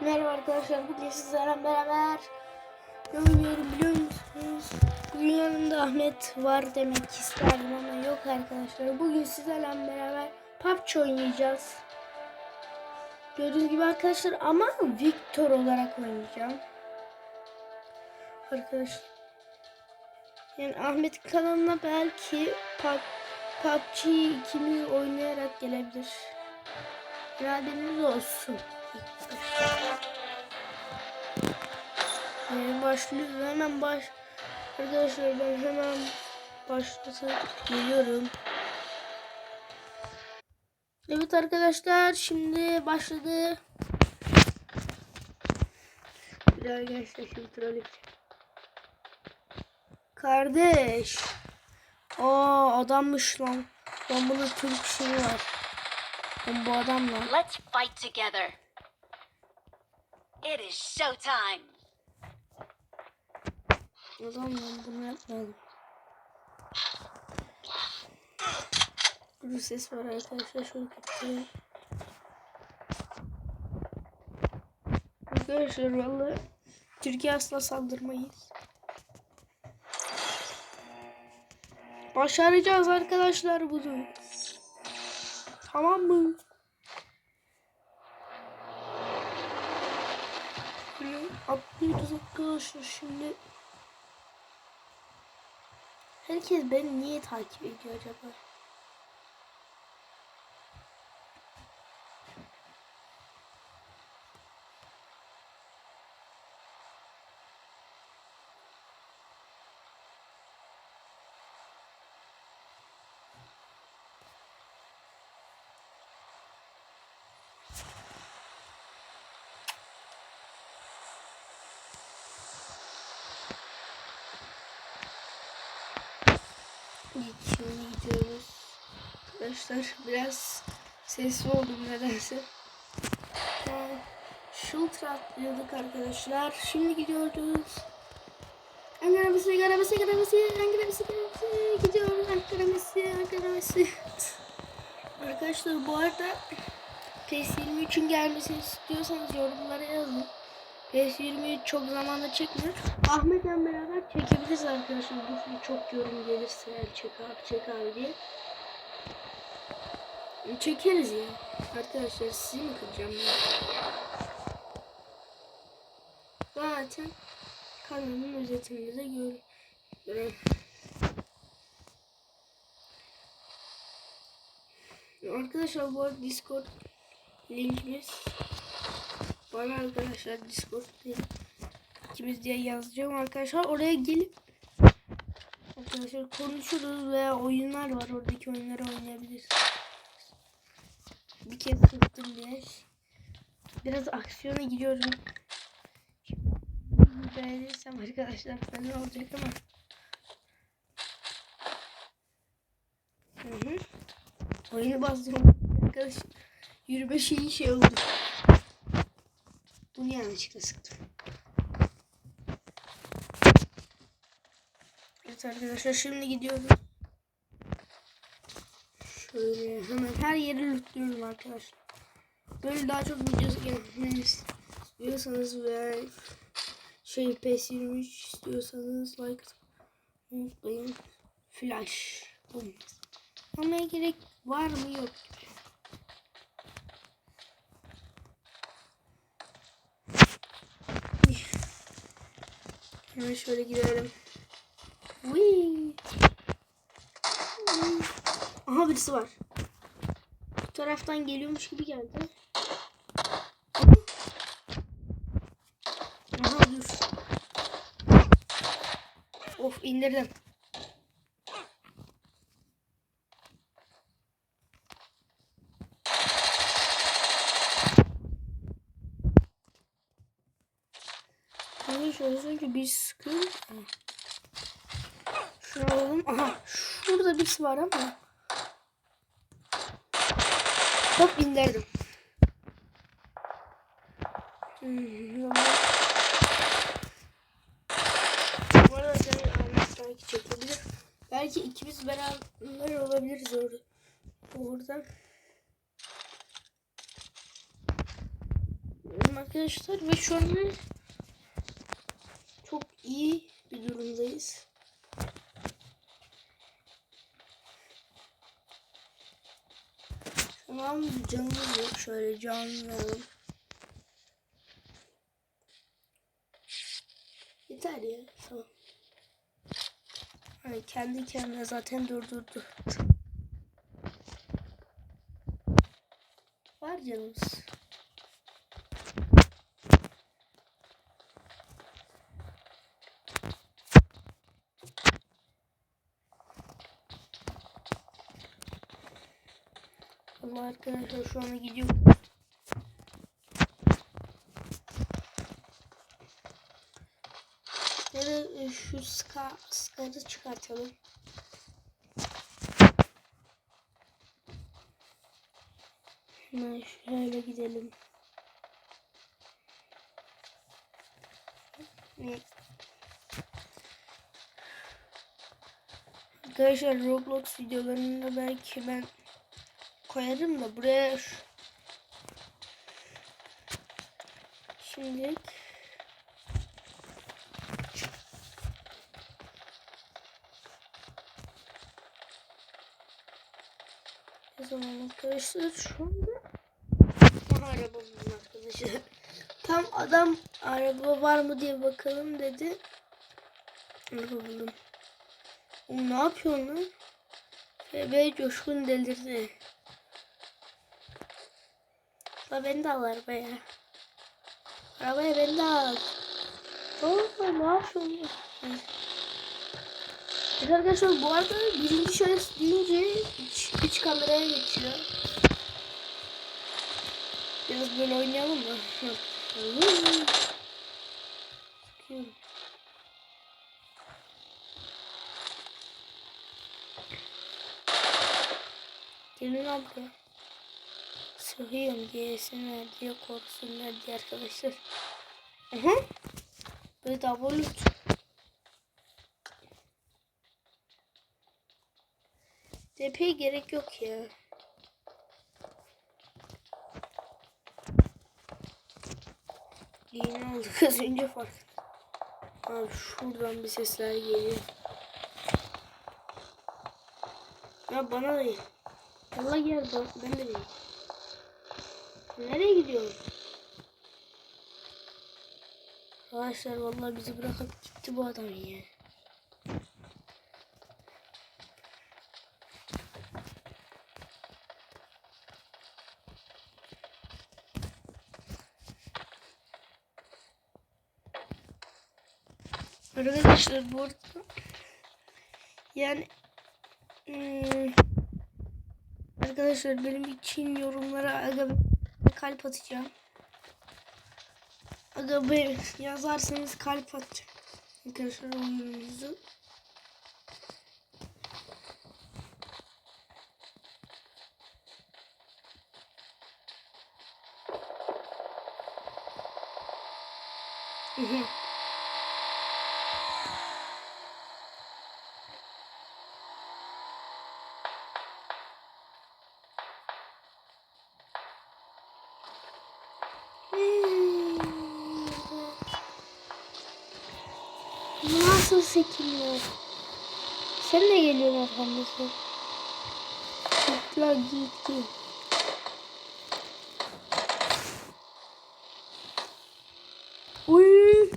Merhaba arkadaşlar, bugün sizlerle beraber ne biliyor musunuz? Bugün yanımda Ahmet var demek isterdim ama yok arkadaşlar. Bugün sizlerle beraber PUBG oynayacağız. Gördüğünüz gibi arkadaşlar ama Victor olarak oynayacağım. Arkadaşlar. Yani Ahmet kanalına belki PUBG, ikimiz oynayarak gelebilir. Haberiniz olsun. Ee, başlıyoruz hemen baş arkadaşlar ben hemen başlatıp geliyorum. Evet arkadaşlar şimdi başladı. Biraz gençleşim trolü. Kardeş. Aa adammış lan. Lan bunun Türk şeyi var. Lan bu adam lan. Let's fight together. It is showtime. Adam lan bunu yapmayalım. Bir ses var arkadaşlar şöyle kapatayım. Arkadaşlar vallahi Türkiye asla saldırmayız. Başaracağız arkadaşlar bunu. Tamam mı? Böyle atlıyoruz arkadaşlar şimdi. Herkes beni niye takip ediyor acaba? Şimdi gidiyoruz. Arkadaşlar biraz sesli oldum nedense. Ee, Şultra atlıyorduk arkadaşlar. Şimdi gidiyoruz. Ankara Messi, Ankara Messi, Ankara Messi, Ankara Messi. Arkadaşlar bu arada PS23'ün gelmesini istiyorsanız yorumlara yazın. PS23 çok zamanda çekmiyor. Ahmet'le beraber çekebiliriz arkadaşlar. Bu çok yorum gelirse yani çek abi çek abi diye. Çekeriz ya. Arkadaşlar sizi mi kıracağım ben? Zaten kanalın özetinde de gör. görelim. Arkadaşlar bu arada Discord linkimiz bana arkadaşlar Discord diye ikimiz diye yazacağım arkadaşlar oraya gelip arkadaşlar konuşuruz veya oyunlar var oradaki oyunları oynayabiliriz. Bir kez sıktım diye biraz aksiyona gidiyorum. Beğenirsem arkadaşlar fena olacak ama Hı hı. Oyunu bastım arkadaşlar. Yürüme şeyi şey oldu. Bunu yanlışlıkla sıktım. Evet arkadaşlar şimdi gidiyoruz. Şöyle hemen her yeri lootluyorum arkadaşlar. Böyle daha çok video gelmenizi istiyorsanız ve şey PS23 istiyorsanız like unutmayın. Flash. Olmaz. Almaya gerek var mı yok gibi. Hemen şöyle gidelim. Whee! Aha birisi var. Bu taraftan geliyormuş gibi geldi. Aha dur. Of indirdim. Hani sanki bir sıkın. Şunu alalım. Aha şurada birisi var ama. Hop indirdim. Hmm. Bu arada belki çekebilir. Belki ikimiz beraber olabiliriz orada. Orada. arkadaşlar ve şu çok iyi bir durumdayız. Şu an bir canımız yok. Şöyle canlanalım. Yeter ya. Tamam. Hani kendi kendine zaten durdurdu. Var canımız. Allah arkadaşlar şu anda gidiyor. Ya da e, şu ska, skarı çıkartalım. Hemen şöyle gidelim. Ne? Arkadaşlar Roblox videolarında belki ben koyarım da buraya şimdilik ne zaman arkadaşlar şu anda Aha, araba arkadaşlar. Tam adam araba var mı diye bakalım dedi. Araba buldum. Ne yapıyorsun lan? Bebe coşkun delirdi. La beni de al arabaya. Arabaya beni de al. Ne yapıyorsun? Evet arkadaşlar bu arada birinci şahıs deyince iç, iç kameraya geçiyor. Biraz böyle oynayalım mı? Sıkıyorum. Gelin abla. Sıkıyorum diyesinler diye korkusunlar diye arkadaşlar. Aha. Böyle double loot. DP'ye gerek yok ya. Yeni aldık az önce fark. Abi şuradan bir sesler geliyor. Ya bana da Allah gel ben, de diyeyim. Nereye gidiyorsun? Arkadaşlar vallahi bizi bırakıp gitti bu adam ya. Arkadaşlar bu arada yani hmm, arkadaşlar benim için yorumlara aga kalp atacağım. Aga be yazarsanız kalp atacağım. Arkadaşlar o yorumunuzu. Hı hı. Nasıl sekiliyor? Sen de geliyorsun arkamdasın. Git la git git. Uy.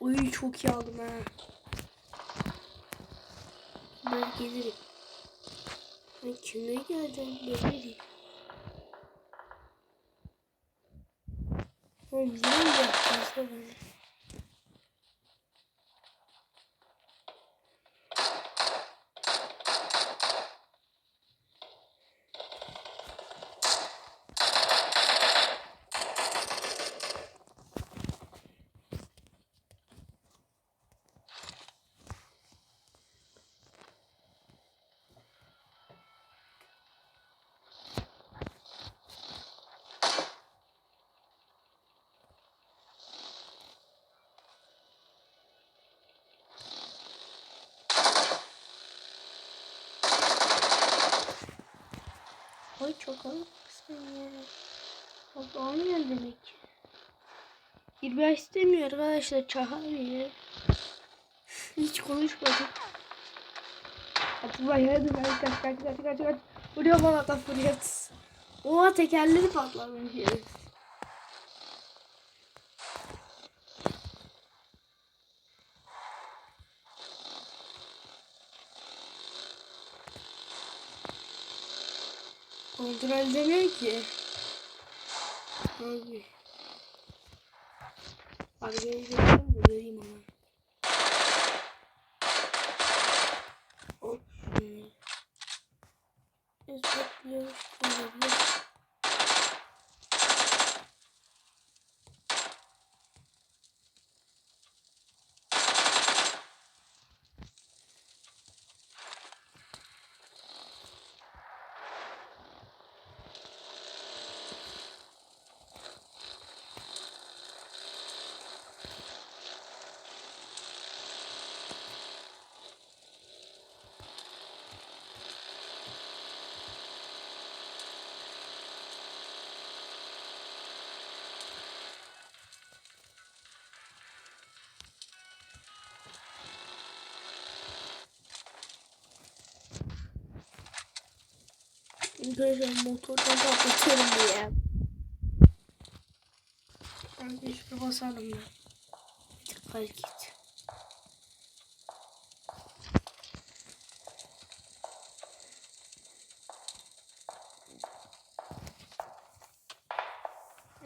Uy çok iyi aldım ha. Ben gelirim. Ben kime geleceğim gelirim. Ne yapacağız ben? Ay çok alaksın ya. Bak olmuyor demek ki. Girme istemiyor arkadaşlar. Çağırıyor. Hiç konuşmadık. Hadi bak hadi kaç kaç kaç kaç kaç. Vuruyor bana da vuruyor. Oha tekerleri patlamış edemiyor ki. Abi. Arabayı görüyorum da göreyim ama. Hop. şöyle. Biz bekliyoruz. Arkadaşlar motordan patlatıyorum diye. Ben de şuna basarım ben. Dikkat git.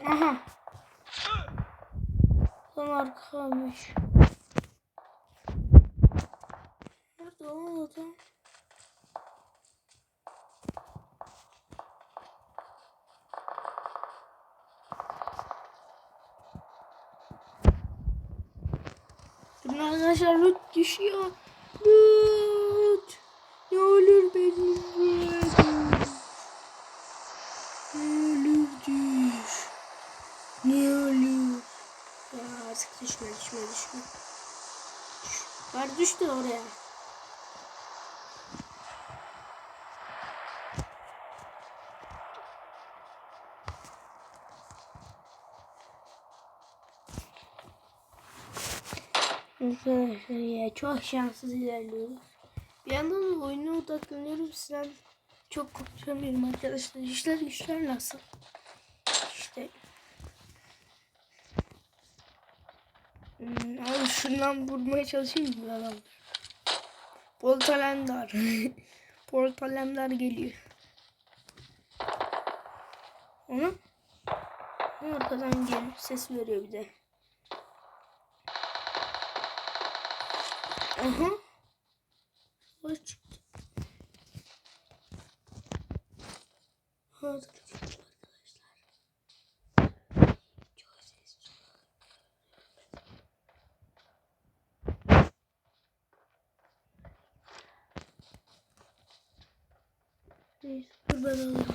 Aha. Lan arkamış. Nerede o adam? Durun arkadaşlar loot düşüyor. Loot. Ne olur benim loot. Ne olur düş. Ne olur. Ya artık düşme düşme düşme. Var düştü oraya. Arkadaşlar ya çok şanssız ilerliyoruz. Bir yandan da oyuna odaklanıyorum. Sizden çok konuşamıyorum arkadaşlar. İşler güçler nasıl? Hmm, abi şundan vurmaya çalışayım mı adam? Portalemdar. Portalemdar geliyor. Ona arkadan geliyor. Ses veriyor bir de. Aha. Hoş çıktı. Hadi arkadaşlar. Çok ses. Neyse dur ben alırım.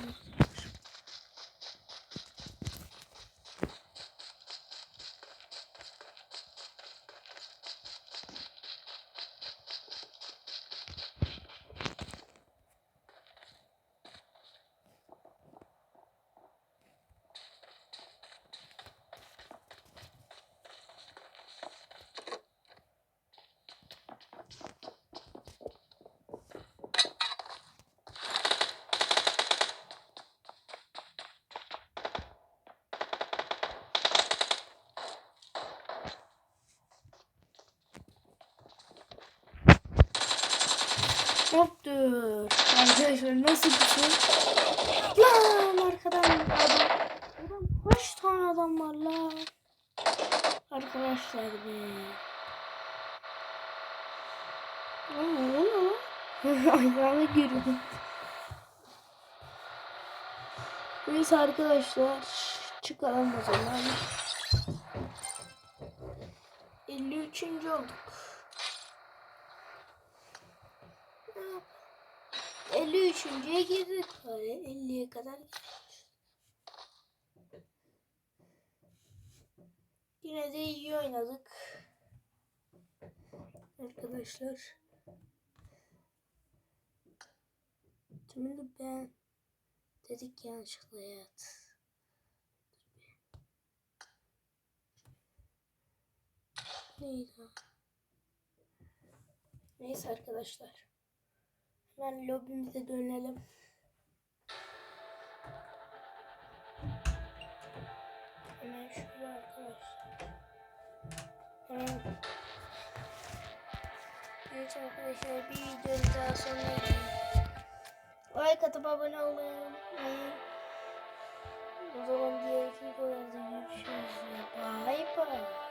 Dur. Arkadaşlar nasıl bir şey? Lan arkadan adam. Adam kaç tane adam var lan? Arkadaşlar be. O ne lan? Ayağını görüyorum. Neyse arkadaşlar çıkalım o zaman. 53. olduk. 53.ye girdik böyle 50'ye kadar. Yine de iyi oynadık. Arkadaşlar. Tümünü beğen. Dedik yanlışlıkla yat. Neydi? Neyse arkadaşlar. Hemen lobimize dönelim. Hemen şurada arkadaşlar. Hemen. Evet arkadaşlar bir videonun daha sonuna geldik. Like atıp abone olmayı unutmayın. O zaman diğer videolarda görüşürüz. Bye bye.